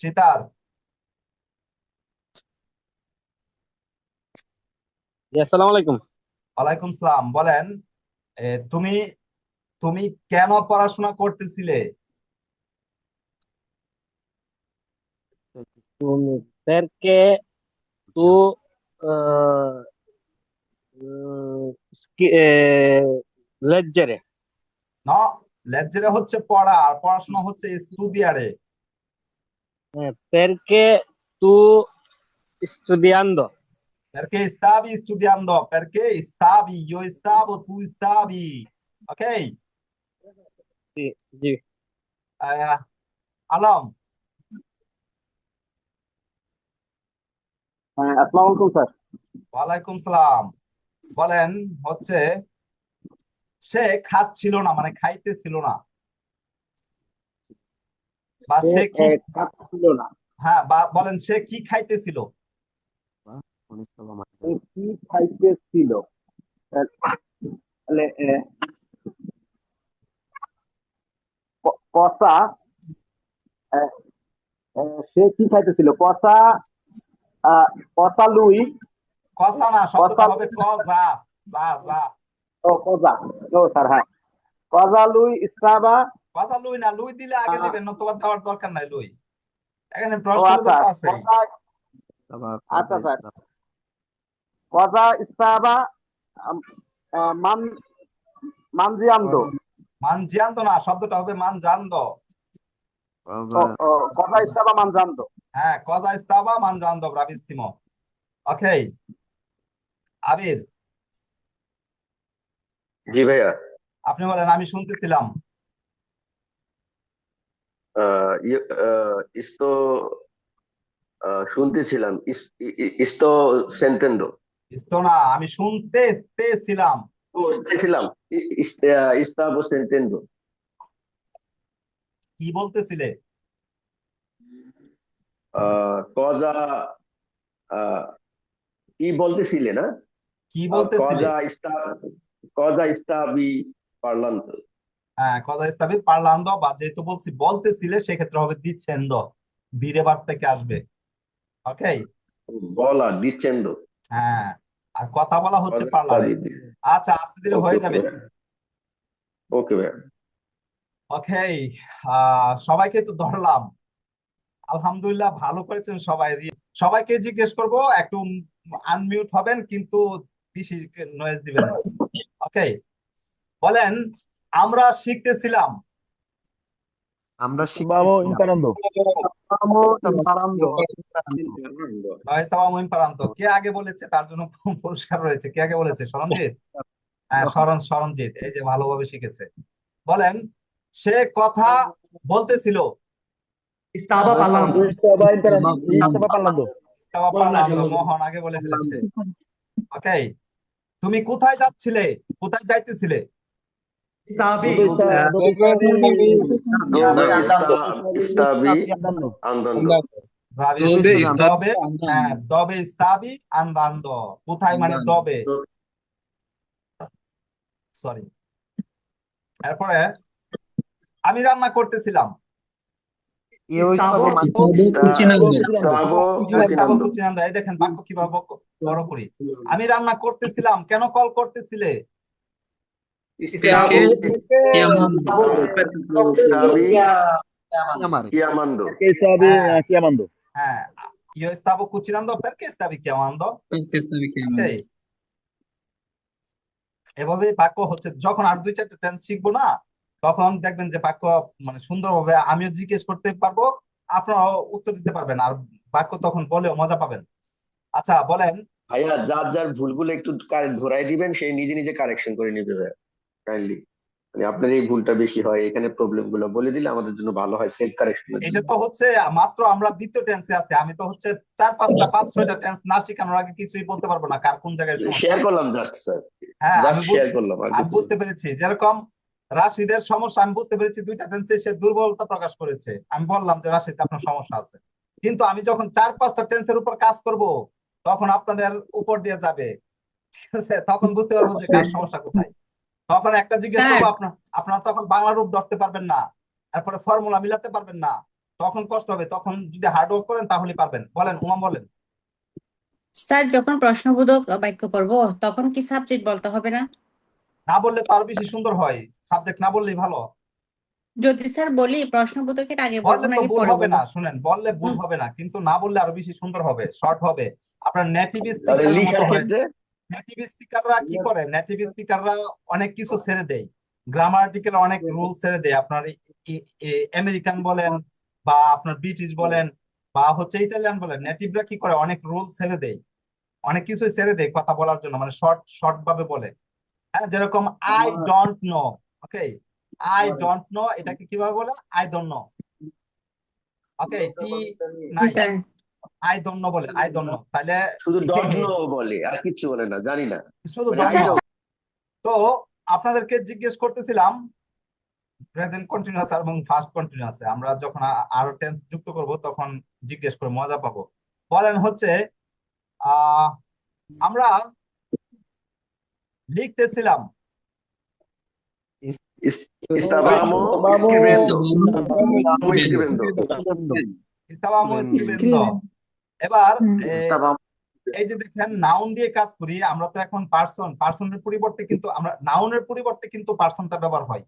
চিতার। আসসালামু আলাইকুম। ওয়ালাইকুম সালাম বলেন তুমি তুমি কেন পড়াশোনা করতেছিলে? না লেজরে হচ্ছে পড়া আর পড়াশোনা হচ্ছে স্টুডিয়ারে। Perché tu studiando perché stavi studiando perché stavi io stavo tu stavi ok sì, হ্যাঁ আসসালামু আলাইকুম স্যার ওয়ালাইকুম সালাম বলেন হচ্ছে সে খাচ্ছিল না মানে খাইতেছিল না বা সে কি ছিল না। হ্যাঁ বা বলেন সে কি খাইতেছিল? কি খাইতেছিল? তাহলে কষা সে কি খাইতেছিল? কষা লুই। কষা না শব্দটা হবে কজা। যা যা ও কজা। ও স্যার হ্যাঁ। কজা লুই ইস্তাবা কজা লুই না লুই দিলে আগে দিবেন নতুবা দেওয়ার দরকার নাই লুই। এখানে ও প্রশ্নগুলো আচ্ছা তো আছে। আচ্ছা স্যার কজা ইস্তাবা মান মানজিয়ান্দো। মানজিয়ান্ত না শব্দটা হবে ও, ও, কজা ইস্তাবা মানজান্দো। হ্যাঁ কজা স্তাবা মানজান্দ bravissimo ওকে আবির। জি ভাইয়া। আপনি বলেন আমি শুনতেছিলাম। আহ, ইয়ে- আহ, শুনতেছিলাম ইস- ই- ই- ইsto sentendo তো না আমি শুনতে ছিলাম ছিলাম stavo sentendo কি বলতেছিলে? আহ, কি বলতেছিলে না? কি বলতেছিলে? sta cosa stavi parlando হ্যাঁ কজা স্তাবি পারলান্দ বা যেহেতু বলছি বলতেছিলে সেক্ষেত্রে হবে দিচ্ছেন্দ ধীরে বার থেকে আসবে। ওকে বলা dicendo হ্যাঁ আর কথা বলা হচ্ছে stavi- আচ্ছা আস্তে ধীরে হয়ে যাবে। ওকে ভাইয়া। ওকে সবাইকে তো ধরলাম। আলহামদুলিল্লাহ ভালো করেছেন সবাই। সবাইকে জিজ্ঞেস করব একটু আনমিউট হবেন কিন্তু বেশি নয়েজ দিবেন না। ওকে বলেন আমরা শিখতেছিলাম। আমরা কে আগে বলেছে? তার জন্য পুরস্কার রয়েছে। কে আগে বলেছে? হ্যাঁ শরণ সরঞ্জিত এই যে ভালোভাবে শিখেছে। বলেন সে কথা বলতেছিল। মোহন আগে বলে ফেলেছে। ওকে তুমি কোথায় যাচ্ছিলে? কোথায় যাইতেছিলে? Eh, হ্যাঁ কোথায় মানে দবে সরি এরপরে আমি রান্না করতেছিলাম দেখেন বাক্য কীভাবে বড় করি আমি রান্না করতেছিলাম কেন কল করতেছিলে chiamando Perché stavi Eh. chiamando? হ্যাঁ io stavo cucinando perché stavi chiamando Okay. এভাবে বাক্য হচ্ছে যখন আর দুই চারটা টেন্স শিখব না তখন দেখবেন যে বাক্য মানে সুন্দরভাবে আমিও জিজ্ঞেস করতে পারব আপনারাও উত্তর দিতে পারবেন আর বাক্য তখন বলেও মজা পাবেন। আচ্ছা বলেন। ভাইয়া যার যার ভুলগুলো একটু কার- ধরাই দিবেন সেই নিজে নিজে কারেকশন করে নিবে ভাইয়া। কাইন্ডলি মানে আপনার এই ভুলটা বেশি হয় এখানে প্রবলেমগুলো বলে দিলে আমাদের জন্য ভালো হয় সেলফ কারেকশনের এটা তো হচ্ছে মাত্র আমরা দ্বিতীয় টেন্সে আছে আমি তো হচ্ছে চার পাঁচটা পাঁচ ছয়টা টেন্স না শেখানোর আগে কিছুই বলতে পারব না কার কোন জায়গায় শেয়ার করলাম জাস্ট স্যার হ্যাঁ আমি শেয়ার করলাম আমি বুঝতে পেরেছি যেরকম রাশিদের সমস্যা আমি বুঝতে পেরেছি দুইটা টেন্সে সে দুর্বলতা প্রকাশ করেছে। আমি বললাম যে রাশিদ আপনার সমস্যা আছে। কিন্তু আমি যখন চার পাঁচটা টেন্সের উপর কাজ করব তখন আপনাদের উপর দিয়ে যাবে। ঠিক আছে? তখন বুঝতে পারব যে কার সমস্যা কোথায়। তখন একটা জিজ্ঞেস করব আপনার আপনারা তখন বাংলা রূপ ধরতে পারবেন না তারপরে ফর্মুলা মিলাতে পারবেন না তখন কষ্ট হবে তখন যদি হার্ড ওয়ার্ক করেন তাহলে পারবেন। বলেন উমা বলেন। স্যার যখন প্রশ্নবোধক বাক্য করব তখন কি সাবজেক্ট বলতে হবে না? না বললে তো আরও বেশি সুন্দর হয় সাবজেক্ট না বললেই ভালো। যদি স্যার বলি প্রশ্নবোধকের আগে বলব নাকি ভুল পরে হবে বলব না শুনেন বললে ভুল হবে না কিন্তু না বললে আরও বেশি সুন্দর হবে শর্ট হবে। আপনার নেটিভ তাহলে স্পিকারের লিখার ক্ষেত্রে নেটিভ স্পিকাররা কি করে? নেটিভ স্পিকাররা অনেক কিছু ছেড়ে দেয়। গ্রামাটিক্যাল অনেক রুল ছেড়ে দেয়। আপনার আমেরিকান বলেন বা আপনার ব্রিটিশ বলেন বা হচ্ছে ইতালিয়ান বলেন নেটিভরা কি করে? অনেক রুল ছেড়ে দেয়। অনেক কিছু ছেড়ে দেয় কথা বলার জন্য মানে শর্ট শর্ট ভাবে বলে। হ্যাঁ যেরকম I don't know okay I don't know এটাকে কীভাবে বলে? আই ডোন্ট নো ওকে টি আই নো বলে আই নো তাহলে শুধু নো বলে আর কিচ্ছু বলে না জানি না শুধু মানে। তো আপনাদেরকে জিজ্ঞেস করতেছিলাম প্রেজেন্ট কন্টিনিউয়াস এবং ফার্স্ট কন্টিনিউয়াস আমরা যখন আরও টেন্স যুক্ত করব তখন জিজ্ঞেস করে মজা পাবো বলেন হচ্ছে আহ আমরা লিখতেছিলাম Es- Estábamos Vamos. escribiendo. Estábamos escribiendo. এবার এই যে দেখেন নাউন দিয়ে কাজ করি আমরা তো এখন পার্সন পার্সনের পরিবর্তে কিন্তু আমরা নাউনের পরিবর্তে কিন্তু পার্সনটা ব্যবহার হয়।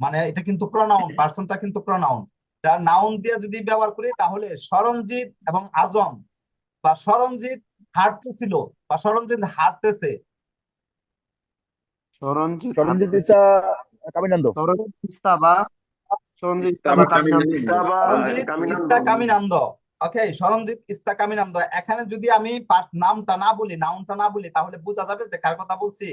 মানে এটা কিন্তু প্রনাউন পার্সনটা কিন্তু প্রনাউন যা নাউন দিয়ে যদি ব্যবহার করি তাহলে সরঞ্জিত এবং আজম বা সরঞ্জিত হাঁটতেছিল বা সরঞ্জিত হাঁটতেছে সরঞ্জিত সরঞ্জিত ইসা কামিনান্দো। সরঞ্জিত সরঞ্জিত ইস্তা কামিনান্দ। ওকে সরঞ্জিত ইস্তা কামিনান্দ এখানে যদি আমি নামটা না বলি নাউনটা না বলি তাহলে বোঝা যাবে যে কার কথা বলছি।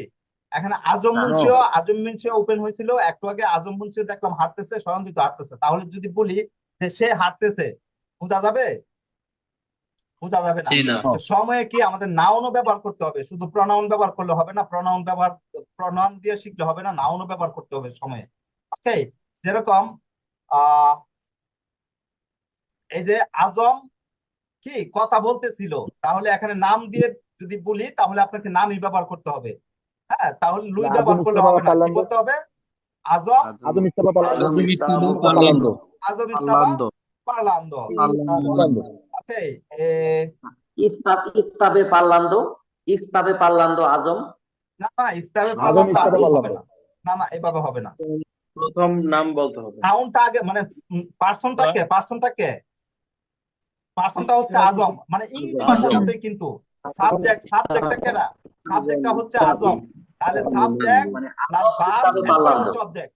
এখানে আজম। মুন্সিও আজম মুন্সিও ওপেন হয়েছিল একটু আগে আজম মুন্সিও দেখলাম হাঁটতেছে সরঞ্জিত হাঁটতেছে তাহলে যদি বলি যে সে হাঁটতেছে বোঝা যাবে? বোঝা যাবে না। সময়ে কি আমাদের নাউনও ব্যবহার করতে হবে? শুধু প্রনাউন ব্যবহার করলে হবে না প্রনাউন ব্যবহার প্রনাউন দিয়ে শিখলে হবে না নাউনও ব্যবহার করতে হবে সময়ে। ওকে যেরকম আহ এই যে আজম কি? কথা বলতেছিল। তাহলে এখানে নাম দিয়ে যদি বলি তাহলে আপনাকে নামই ব্যবহার করতে হবে। হ্যাঁ তাহলে লুই ব্যবহার করলে হবে না। কি বলতে হবে? আজম আদম ইস্তাবা পালান্দো। পালান্দো। আজম ইস্তাবা পারলান্দো পালান্দো। ওকে Está- Estabe parlando, estabe parlando Azom. না না ইস্তাবে আজম আজম না। না না এভাবে হবে না। প্রথম নাম বলতে হবে। নাউনটা আগে মানে পার্সনটা কে? পার্সনটা হচ্ছে আজম। মানে ইংরেজি ভাষার আজম। মতোই কিন্তু সাবজেক্ট সাবজেক্টটা কেনা সাবজেক্টটা হচ্ছে আজম। তাহলে সাবজেক্ট মানে প্লাস ভার্ব ইস্তাবে হচ্ছে অবজেক্ট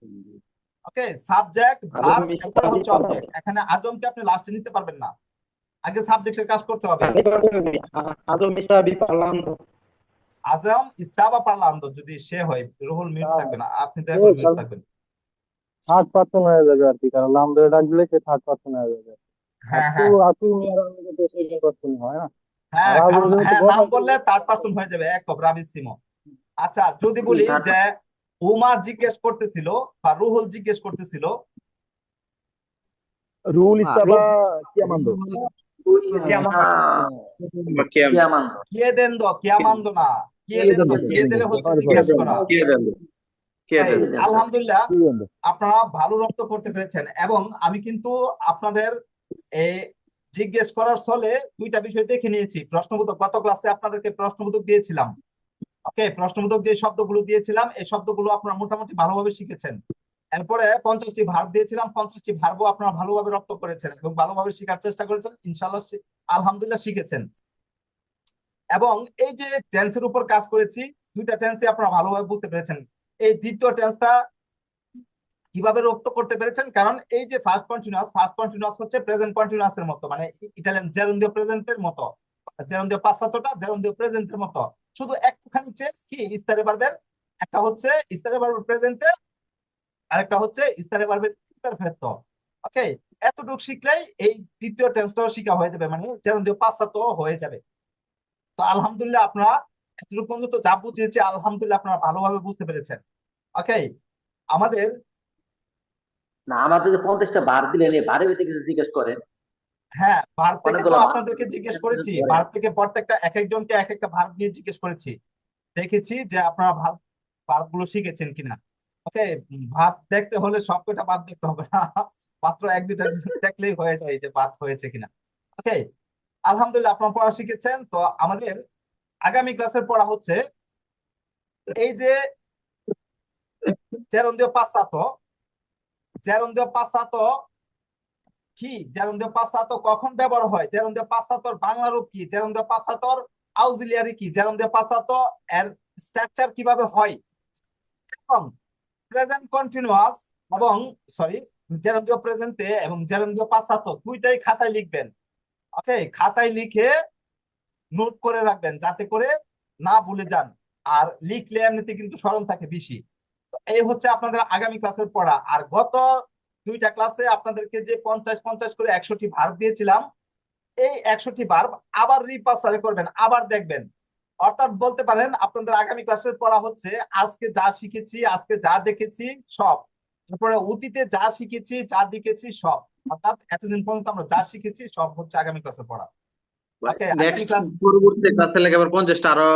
ওকে সাবজেক্ট ভার্ব এরপরে হচ্ছে অবজেক্ট এখানে আজমকে আপনি লাস্টে নিতে পারবেন না। আগে সাবজেক্টের কাজ করতে হবে। আজম ইস্তাবা পারলাম যদি সে হয় রুহুল মিউট থাকবে না আপনি ও, মিউট থাকবেন। থার্ড পার্সন হয়ে যাবে আর কি কারণ নাম ধরে ডাক দিলে সে থার্ড পার্সন হয়ে যাবে? হ্যাঁ হ্যাঁ। হয় না? হ্যাঁ নাম বললে থার্ড পার্সন হয়ে যাবে এক রাবিসিমো আচ্ছা যদি বলি যে উমা জিজ্ঞেস করতেছিল বা রুহুল জিজ্ঞেস করতেছিল রুল ইস্তাবা কিয়ামান্দো বা কে Chiamando. কে দেন দো কিয়ামান্দ না। হচ্ছে জিজ্ঞেস করা। কে দেন কে এই, দেন আলহামদুলিল্লাহ আপনারা ভালো রপ্ত করতে পেরেছেন। এবং আমি কিন্তু আপনাদের জিজ্ঞেস করার ছলে দুইটা বিষয় দেখে নিয়েছি। প্রশ্নবোধক গত ক্লাসে আপনাদেরকে প্রশ্নবোধক দিয়েছিলাম। ওকে, প্রশ্নবোধক যে শব্দগুলো দিয়েছিলাম, এই শব্দগুলো আপনারা মোটামুটি ভালোভাবে শিখেছেন। এরপরে পঞ্চাশটি ভার্ব দিয়েছিলাম, পঞ্চাশটি ভার্বও আপনারা ভালোভাবে রপ্ত করেছেন এবং ভালোভাবে শেখার চেষ্টা করেছেন ইনশাল্লাহ আলহামদুলিল্লাহ শিখেছেন। এবং এই যে টেন্সের উপর কাজ করেছি, দুইটা টেন্সে আপনারা ভালোভাবে বুঝতে পেরেছেন। এই দ্বিতীয় টেন্সটা কীভাবে রপ্ত করতে পেরেছেন? কারণ এই যে ফার্স্ট কন্টিনিউয়াস ফার্স্ট কন্টিনিউয়াস হচ্ছে প্রেজেন্ট কন্টিনিউয়াস এর মতো মানে ইটালিয়ান জেরুন্দিও প্রেজেন্টের মতো জেরুন্দিও পাশ্চাত্যটা জেরুন্দিও প্রেজেন্টের মতো। শুধু একটুখানি চেঞ্জ কি? ইস্তারে ভার্বের একটা হচ্ছে ইস্তারে ভার্বের প্রেজেন্টে আরেকটা হচ্ছে ইস্তারে ভার্বের ইমপারফেক্ট ওকে এতটুকু শিখলেই এই দ্বিতীয় টেন্সটাও শিখা হয়ে যাবে মানে জেরুন্দিও পাশ্চাত্য হয়ে যাবে। তো আলহামদুলিল্লাহ আপনারা, এতটুকু পর্যন্ত যা বুঝিয়েছি, আলহামদুলিল্লাহ আপনারা ভালোভাবে বুঝতে পেরেছেন। ওকে আমাদের না আমাদের যে পঞ্চাশটা বার দিলেন এই বারের ভিতরে কিছু জিজ্ঞেস করেন। হ্যাঁ ভারত থেকে তো আপনাদেরকে জিজ্ঞেস করেছি। ভারত থেকে প্রত্যেকটা এক একজনকে এক একটা ভারত নিয়ে জিজ্ঞেস করেছি। দেখেছি যে আপনারা ভারত ভারতগুলো শিখেছেন কিনা। ওকে ভাত দেখতে হলে সবকটা ভাত দেখতে হবে না। মাত্র এক জিনিস দেখলেই হয়ে যায় যে বাদ হয়েছে কিনা। ওকে আলহামদুলিল্লাহ আপনারা পড়া শিখেছেন। তো আমাদের আগামী ক্লাসের পড়া হচ্ছে এই যে জেরন্দিও পাসাতো জেরন্দিও পাসাতো কি? কখন ব্যবহার হয়? জেরন্দিও পাসাতোর বাংলা রূপ কি? আউজিলিয়ারি কি? জেরন্দিও পাসাতো এর স্ট্রাকচার কীভাবে হয়? এবং প্রেজেন্ট কন্টিনিউয়াস এবং সরি প্রেজেন্টে এবং পাসাতো দুইটাই খাতায় লিখবেন। ওকে খাতায় লিখে নোট করে রাখবেন যাতে করে না ভুলে যান। আর লিখলে এমনিতে কিন্তু স্মরণ থাকে বেশি। এই হচ্ছে আপনাদের আগামী ক্লাসের পড়া। আর গত দুইটা ক্লাসে আপনাদেরকে যে পঞ্চাশ পঞ্চাশ করে একশোটি ভার্ব দিয়েছিলাম এই একশোটি ভার্ব আবার রিপাসারে করবেন আবার দেখবেন। অর্থাৎ বলতে পারেন আপনাদের আগামী ক্লাসের পড়া হচ্ছে আজকে যা শিখেছি আজকে যা দেখেছি সব। তারপরে অতীতে যা শিখেছি যা দেখেছি সব। অর্থাৎ এতদিন পর্যন্ত আমরা যা শিখেছি সব হচ্ছে আগামী ক্লাসে পড়া। পরবর্তী ক্লাসে লাগে আবার পঞ্চাশটা আরও